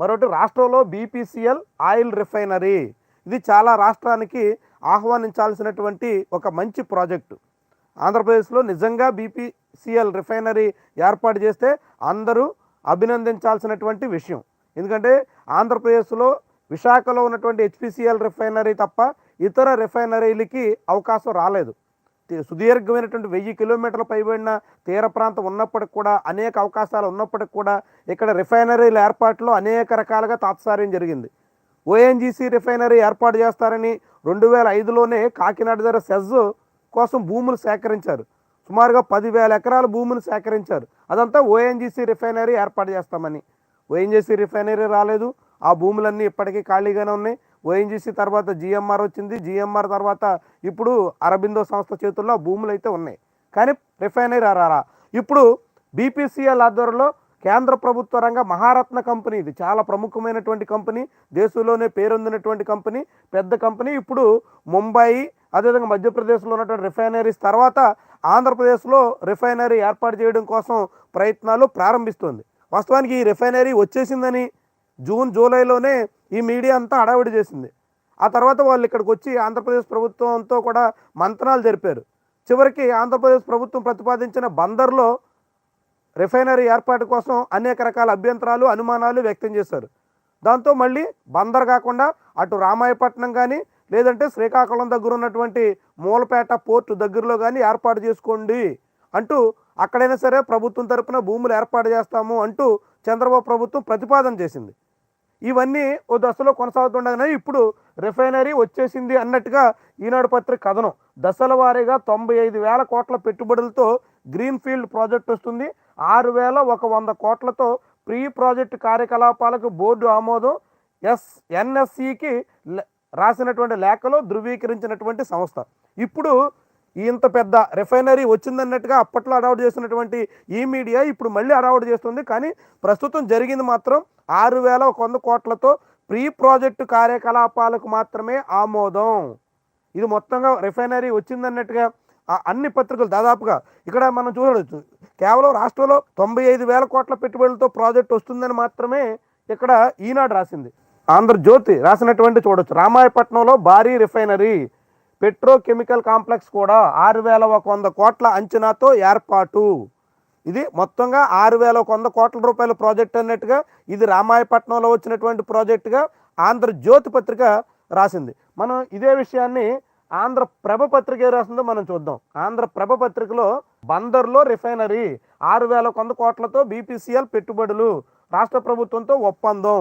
మరొకటి రాష్ట్రంలో BPCL oil refinery. ఇది చాలా రాష్ట్రానికి ఆహ్వానించాల్సినటువంటి ఒక మంచి ప్రాజెక్టు. ఆంధ్రప్రదేశ్లో నిజంగా బీపీసీఎల్ రిఫైనరీ ఏర్పాటు చేస్తే అందరూ అభినందించాల్సినటువంటి విషయం. ఎందుకంటే ఆంధ్రప్రదేశ్లో విశాఖలో ఉన్నటువంటి హెచ్పిసిఎల్ రిఫైనరీ తప్ప ఇతర రిఫైనరీలకి అవకాశం రాలేదు. సుదీర్ఘమైనటువంటి వెయ్యి కిలోమీటర్ల పైబడిన తీర ప్రాంతం ఉన్నప్పటికి కూడా అనేక అవకాశాలు ఉన్నప్పటికి కూడా ఇక్కడ రిఫైనరీల ఏర్పాటులో అనేక రకాలుగా తాత్సార్యం జరిగింది. ఓఎన్జీసీ రిఫైనరీ ఏర్పాటు చేస్తారని రెండు వేల ఐదులోనే కాకినాడ దగ్గర సెజ్ కోసం భూములు సేకరించారు. సుమారుగా పదివేల ఎకరాల భూములు సేకరించారు. అదంతా ఓఎన్జీసీ రిఫైనరీ ఏర్పాటు చేస్తామని. ఓఎన్జీసీ రిఫైనరీ రాలేదు. ఆ భూములన్నీ ఇప్పటికీ ఖాళీగానే ఉన్నాయి. ఓఎన్జీసీ తర్వాత జిఎంఆర్ వచ్చింది. జిఎంఆర్ తర్వాత ఇప్పుడు అరబిందో సంస్థ చేతుల్లో భూములు అయితే ఉన్నాయి. కానీ రిఫైనరీ రారా ఇప్పుడు బీపీసీఎల్ ఆధ్వర్యంలో కేంద్ర ప్రభుత్వ రంగ మహారత్న కంపెనీ ఇది. చాలా ప్రముఖమైనటువంటి కంపెనీ. దేశంలోనే పేరొందినటువంటి కంపెనీ పెద్ద కంపెనీ. ఇప్పుడు ముంబై అదేవిధంగా మధ్యప్రదేశ్లో ఉన్నటువంటి రిఫైనరీస్ తర్వాత ఆంధ్రప్రదేశ్లో రిఫైనరీ ఏర్పాటు చేయడం కోసం ప్రయత్నాలు ప్రారంభిస్తుంది. వాస్తవానికి ఈ రిఫైనరీ వచ్చేసిందని జూన్ జూలైలోనే ఈ మీడియా అంతా హడావిడి చేసింది. ఆ తర్వాత వాళ్ళు ఇక్కడికి వచ్చి ఆంధ్రప్రదేశ్ ప్రభుత్వంతో కూడా మంతనాలు జరిపారు. చివరికి ఆంధ్రప్రదేశ్ ప్రభుత్వం ప్రతిపాదించిన బందర్లో రిఫైనరీ ఏర్పాటు కోసం అనేక రకాల అభ్యంతరాలు అనుమానాలు వ్యక్తం చేశారు. దాంతో మళ్ళీ బందర్ కాకుండా అటు రామాయపట్నం కానీ లేదంటే శ్రీకాకుళం దగ్గర ఉన్నటువంటి మూలపేట పోర్టు దగ్గరలో కానీ ఏర్పాటు చేసుకోండి అంటూ అక్కడైనా సరే ప్రభుత్వం తరపున భూములు ఏర్పాటు చేస్తాము అంటూ చంద్రబాబు ప్రభుత్వం ప్రతిపాదన చేసింది. ఇవన్నీ ఓ దశలో కొనసాగుతుండగానే ఇప్పుడు రిఫైనరీ వచ్చేసింది అన్నట్టుగా ఈనాడు పత్రిక కథనం. దశల వారీగా తొంభై ఐదు వేల కోట్ల పెట్టుబడులతో గ్రీన్ ఫీల్డ్ ప్రాజెక్ట్ వస్తుంది. ఆరు వేల ఒక వంద కోట్లతో ప్రీ ప్రాజెక్ట్ కార్యకలాపాలకు బోర్డు ఆమోదం. ఎస్ ఎన్ఎస్సికి రాసినటువంటి లేఖలో ధృవీకరించినటువంటి సంస్థ. ఇప్పుడు ఇంత పెద్ద రిఫైనరీ వచ్చిందన్నట్టుగా అప్పట్లో అడౌట్ చేసినటువంటి ఈ మీడియా ఇప్పుడు మళ్ళీ అడౌట్ చేస్తుంది. కానీ ప్రస్తుతం జరిగింది మాత్రం ఆరు వేల వంద కోట్లతో ప్రీ ప్రాజెక్టు కార్యకలాపాలకు మాత్రమే ఆమోదం. ఇది మొత్తంగా రిఫైనరీ వచ్చిందన్నట్టుగా అన్ని పత్రికలు దాదాపుగా ఇక్కడ మనం చూడవచ్చు కేవలం రాష్ట్రంలో తొంభై ఐదు వేల కోట్ల పెట్టుబడులతో ప్రాజెక్ట్ వస్తుందని మాత్రమే ఇక్కడ ఈనాడు రాసింది. ఆంధ్రజ్యోతి రాసినటువంటి చూడొచ్చు. రామాయపట్నంలో భారీ రిఫైనరీ. పెట్రోకెమికల్ కాంప్లెక్స్ కూడా ఆరు వేల ఒక వంద కోట్ల అంచనాతో ఏర్పాటు. ఇది మొత్తంగా ఆరు వేల ఒక వంద కోట్ల రూపాయల ప్రాజెక్ట్ అన్నట్టుగా ఇది రామాయపట్నంలో వచ్చినటువంటి ప్రాజెక్టుగా ఆంధ్రజ్యోతి పత్రిక రాసింది. మనం ఇదే విషయాన్ని ఆంధ్ర ప్రభ పత్రిక ఏ రాసిందో మనం చూద్దాం. ఆంధ్ర ప్రభ పత్రికలో బందర్లో రిఫైనరీ ఆరు వేల వంద కోట్లతో బీపీసీఎల్ పెట్టుబడులు రాష్ట్ర ప్రభుత్వంతో ఒప్పందం.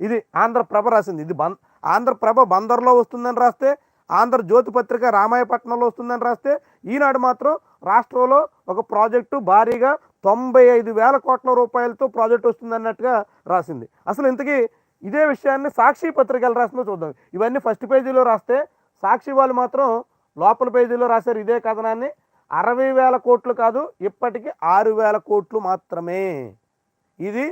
ఇది ఆంధ్రప్రభ రాసింది. ఇది బం ఆంధ్రప్రభ బందర్లో వస్తుందని రాస్తే ఆంధ్రజ్యోతి పత్రిక రామాయపట్నంలో వస్తుందని రాస్తే ఈనాడు మాత్రం రాష్ట్రంలో ఒక ప్రాజెక్టు భారీగా తొంభై ఐదు వేల కోట్ల రూపాయలతో ప్రాజెక్ట్ వస్తుందన్నట్టుగా రాసింది. అసలు ఇంతకీ ఇదే విషయాన్ని సాక్షి పత్రికలు రాసిందో చూద్దాం. ఇవన్నీ ఫస్ట్ పేజీలో రాస్తే సాక్షి వాళ్ళు మాత్రం లోపల పేజీలో రాశారు ఇదే కథనాన్ని. అరవై వేల కోట్లు కాదు ఇప్పటికీ ఆరు వేల కోట్లు మాత్రమే. ఇది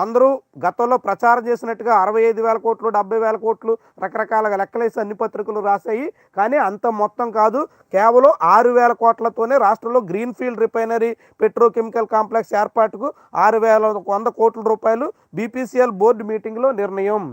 అందరూ గతంలో ప్రచారం చేసినట్టుగా అరవై ఐదు వేల కోట్లు డెబ్బై వేల కోట్లు రకరకాలుగా లెక్కలేసి అన్ని పత్రికలు రాశాయి. కానీ అంత మొత్తం కాదు. కేవలం ఆరు వేల కోట్లతోనే రాష్ట్రంలో green field refinery petrochemical complex ఏర్పాటుకు ఆరు వేల వంద కోట్ల రూపాయలు బీపీసీఎల్ బోర్డు మీటింగ్లో నిర్ణయం.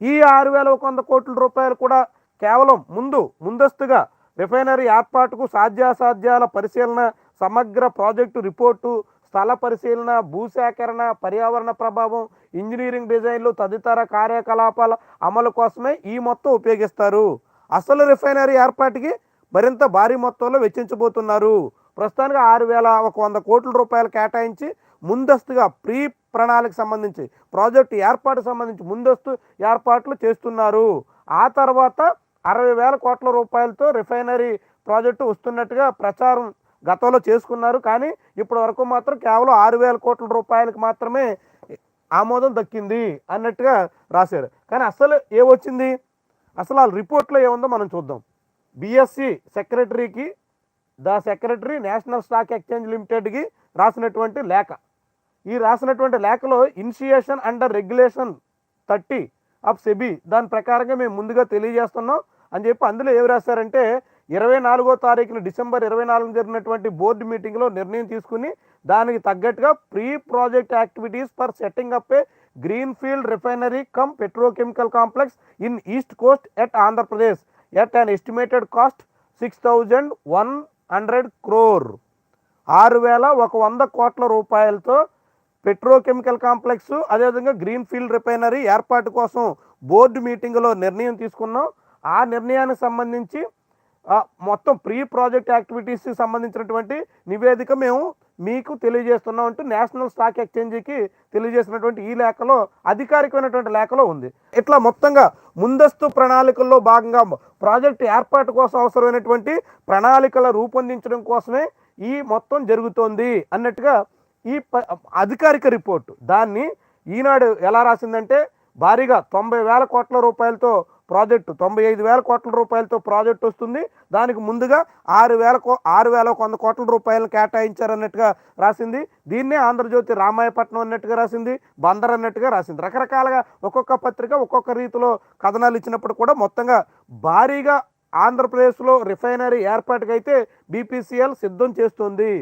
ఈ ఆరు వేల ఒక వంద కోట్ల రూపాయలు కూడా కేవలం ముందు ముందస్తుగా రిఫైనరీ ఏర్పాటుకు సాధ్యాసాధ్యాల పరిశీలన సమగ్ర ప్రాజెక్టు రిపోర్టు స్థల పరిశీలన భూసేకరణ పర్యావరణ ప్రభావం ఇంజనీరింగ్ డిజైన్లు తదితర కార్యకలాపాల అమలు కోసమే ఈ మొత్తం ఉపయోగిస్తారు. అసలు రిఫైనరీ ఏర్పాటుకి మరింత భారీ మొత్తంలో వెచ్చించబోతున్నారు. ప్రస్తుతానికి ఆరు వేల ఒక వంద కోట్ల రూపాయలు కేటాయించి ముందస్తుగా ప్రీ ప్రణాళిక సంబంధించి ప్రాజెక్టు ఏర్పాటు సంబంధించి ముందస్తు ఏర్పాట్లు చేస్తున్నారు. ఆ తర్వాత అరవై వేల కోట్ల రూపాయలతో రిఫైనరీ ప్రాజెక్టు వస్తున్నట్టుగా ప్రచారం గతంలో చేసుకున్నారు కానీ ఇప్పటి వరకు మాత్రం కేవలం ఆరు వేల కోట్ల రూపాయలకు మాత్రమే ఆమోదం దక్కింది అన్నట్టుగా రాశారు. కానీ అసలు ఏమొచ్చింది అసలు ఆ రిపోర్ట్లో ఏముందో మనం చూద్దాం. బిఎస్సి సెక్రటరీకి the secretary national stock exchange లిమిటెడ్కి రాసినటువంటి లేఖ. ఈ రాసినటువంటి లేఖలో initiation under regulation thirty of SEBI దాని ప్రకారంగా మేము ముందుగా తెలియజేస్తున్నాం అని చెప్పి అందులో ఏమి రాశారంటే ఇరవై నాలుగో తారీఖున డిసెంబర్ ఇరవై నాలుగు జరిగినటువంటి బోర్డు మీటింగ్లో నిర్ణయం తీసుకుని దానికి తగ్గట్టుగా pre project activities for setting up a green field refinery cum petrochemical complex in east coast at Andhra Pradesh at an estimated cost six thousand one hundred crore ఆరు వేల ఒక వంద కోట్ల రూపాయలతో పెట్రోకెమికల్ కాంప్లెక్స్ అదేవిధంగా గ్రీన్ ఫీల్డ్ రిఫైనరీ ఏర్పాటు కోసం board మీటింగ్లో నిర్ణయం తీసుకున్నాం. ఆ నిర్ణయానికి సంబంధించి మొత్తం ప్రీ ప్రాజెక్ట్ యాక్టివిటీస్కి సంబంధించినటువంటి నివేదిక మేము మీకు తెలియజేస్తున్నాం అంటూ నేషనల్ స్టాక్ ఎక్స్చేంజ్కి తెలియజేసినటువంటి ఈ లేఖలో అధికారికమైనటువంటి లేఖలో ఉంది. ఇట్లా మొత్తంగా ముందస్తు ప్రణాళికల్లో భాగంగా ప్రాజెక్ట్ ఏర్పాటు కోసం అవసరమైనటువంటి ప్రణాళికల రూపొందించడం కోసమే ఈ మొత్తం జరుగుతోంది అన్నట్టుగా ఈ ప- అధికారిక రిపోర్టు. దాన్ని ఈనాడు ఎలా రాసిందంటే భారీగా తొంభై వేల కోట్ల రూపాయలతో ప్రాజెక్టు తొంభై ఐదు వేల కోట్ల రూపాయలతో ప్రాజెక్ట్ వస్తుంది. దానికి ముందుగా ఆరు వేల కో ఆరు వేల వంద కోట్ల రూపాయలు కేటాయించారన్నట్టుగా రాసింది. దీన్నే ఆంధ్రజ్యోతి రామాయపట్నం అన్నట్టుగా రాసింది బందర్ అన్నట్టుగా రాసింది. రకరకాలుగా ఒక్కొక్క పత్రిక ఒక్కొక్క రీతిలో కథనాలు ఇచ్చినప్పుడు కూడా మొత్తంగా భారీగా ఆంధ్రప్రదేశ్లో రిఫైనరీ ఏర్పాటుకైతే బీపీసీఎల్ సిద్ధం చేస్తుంది.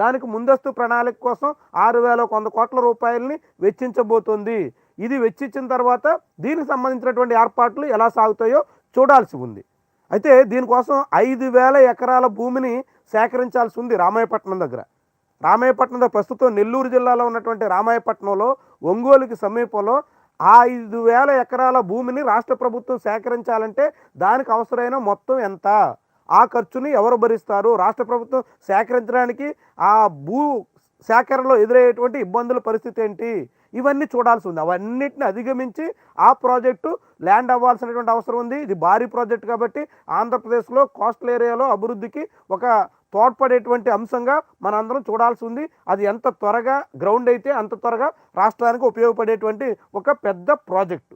దానికి ముందస్తు ప్రణాళిక కోసం ఆరు వేల వంద కోట్ల రూపాయలని వెచ్చించబోతోంది. ఇది వెచ్చిచ్చిన తర్వాత దీనికి సంబంధించినటువంటి ఏర్పాట్లు ఎలా సాగుతాయో చూడాల్సి ఉంది. అయితే దీనికోసం ఐదు వేల ఎకరాల భూమిని సేకరించాల్సి ఉంది రామాయపట్నం దగ్గర. రామాయపట్నం దగ్గర ప్రస్తుతం నెల్లూరు జిల్లాలో ఉన్నటువంటి రామాయపట్నంలో ఒంగోలుకి సమీపంలో ఆ ఐదు వేల ఎకరాల భూమిని రాష్ట్ర ప్రభుత్వం సేకరించాలంటే దానికి అవసరమైన మొత్తం ఎంత? ఆ ఖర్చుని ఎవరు భరిస్తారు? రాష్ట్ర ప్రభుత్వం సేకరించడానికి ఆ భూ సేకరణలో ఎదురయ్యేటువంటి ఇబ్బందుల పరిస్థితి ఏంటి? ఇవన్నీ చూడాల్సి ఉంది. అవన్నిటిని అధిగమించి ఆ ప్రాజెక్టు ల్యాండ్ అవ్వాల్సినటువంటి అవసరం ఉంది. ఇది భారీ ప్రాజెక్ట్ కాబట్టి ఆంధ్రప్రదేశ్లో కోస్టల్ ఏరియాలో అభివృద్ధికి ఒక తోడ్పడేటువంటి అంశంగా మనందరం చూడాల్సి ఉంది. అది ఎంత త్వరగా గ్రౌండ్ అయితే అంత త్వరగా రాష్ట్రానికి ఉపయోగపడేటువంటి ఒక పెద్ద ప్రాజెక్టు.